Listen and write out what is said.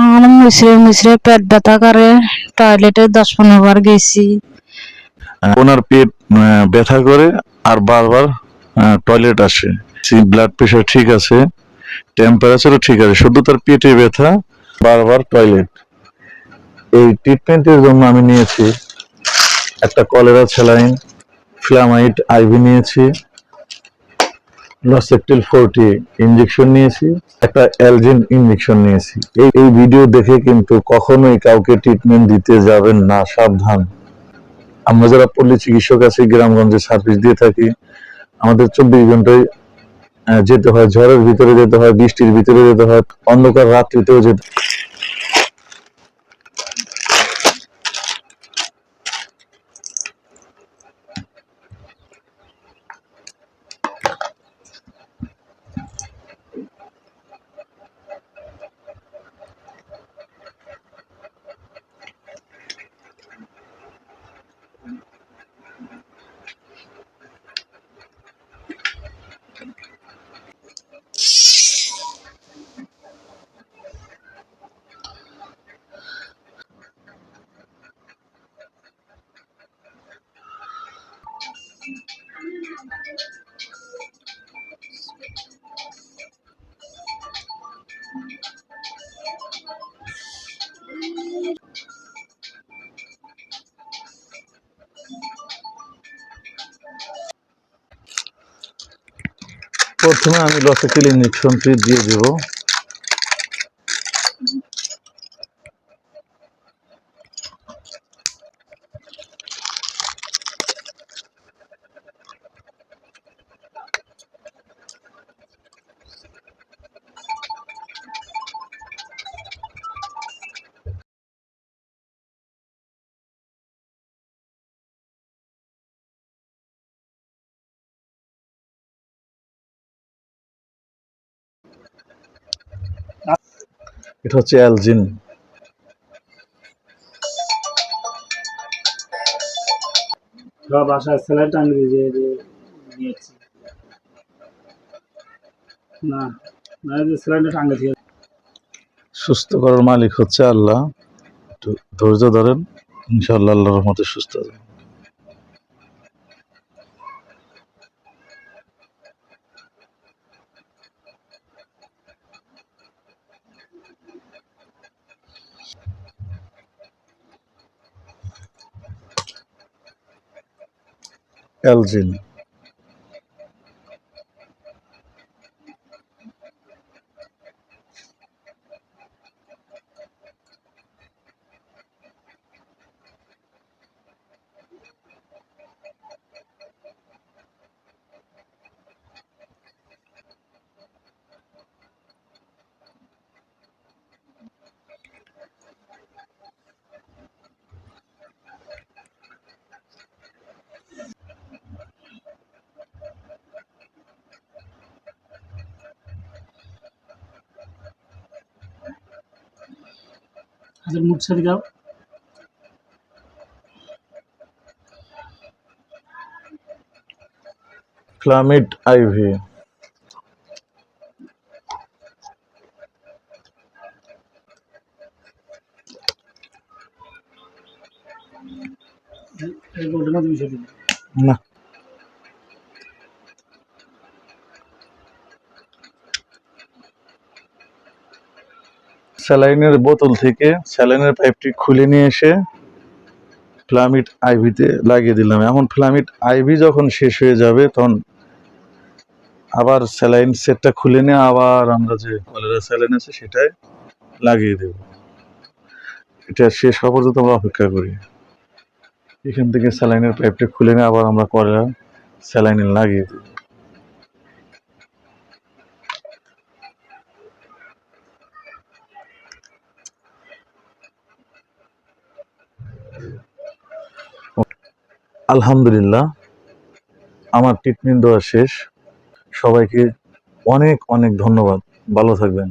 আমার মুসরে মুসরে পেট ব্যথা করে টয়লেটে দশ পনেরো বার গেছি। ওনার পেট ব্যথা করে আর বারবার টয়লেট আসে। ব্লাড প্রেশার ঠিক আছে টেম্পারেচারও ঠিক আছে, শুধু তার পেটে ব্যথা, বারবার টয়লেট এই ট্রিটমেন্টের জন্য আমি নিয়েছি একটা কলেরা স্যালাইন ফ্লামাইট আইভি নিয়েছি। লসেপটিল ফোরটি ইঞ্জেকশন নিয়েছি, একটা অ্যালজিন ইঞ্জেকশন নিয়েছি। এই এই ভিডিও দেখে কিন্তু কখনোই কাউকে ট্রিটমেন্ট দিতে যাবেন না, সাবধান। আমরা যারা পল্লী চিকিৎসক আছি, গ্রামগঞ্জে সার্ভিস দিয়ে থাকি, আমাদের চব্বিশ ঘন্টায় যেতে হয়, ঝড়ের ভিতরে যেতে হয়, বৃষ্টির ভিতরে যেতে হয়, অন্ধকার রাত্রিতেও যেতে প্রথমে আমি লসেটিল ইঞ্জেকশনটি দিয়ে দেব। এটা হচ্ছে অ্যালজিন। বাসায় স্যালাড দিয়ে না সুস্থ করার মালিক হচ্ছে আল্লাহ। একটু ধৈর্য ধরেন ইনশাআল্লাহ আল্লাহর রহমতে সুস্থ Elcin. ছেড়ে দাও ফ্লামিড আইভি এই গোলটা তুমি না। স্যালাইনের বোতল থেকে স্যালাইনের পাইপটি খুলে নিয়ে এসে ফ্লামিড আইভিতে লাগিয়ে দিলাম। এমন ফ্লামিড আইভি যখন শেষ হয়ে যাবে, তখন আবার স্যালাইন সেটটা খুলে নিয়ে আবার আমরা যে কলেরা স্যালাইন আছে সেটাই লাগিয়ে দেব। এটা শেষ হওয়া পর্যন্ত আমরা অপেক্ষা করি। এখান থেকে স্যালাইনের পাইপটা খুলে নিয়ে আবার আমরা কলেরা স্যালাইনে লাগিয়ে দিই আলহামদুলিল্লাহ আমার ট্রিটমেন্ট দেওয়া শেষ। সবাইকে অনেক অনেক ধন্যবাদ। ভালো থাকবেন।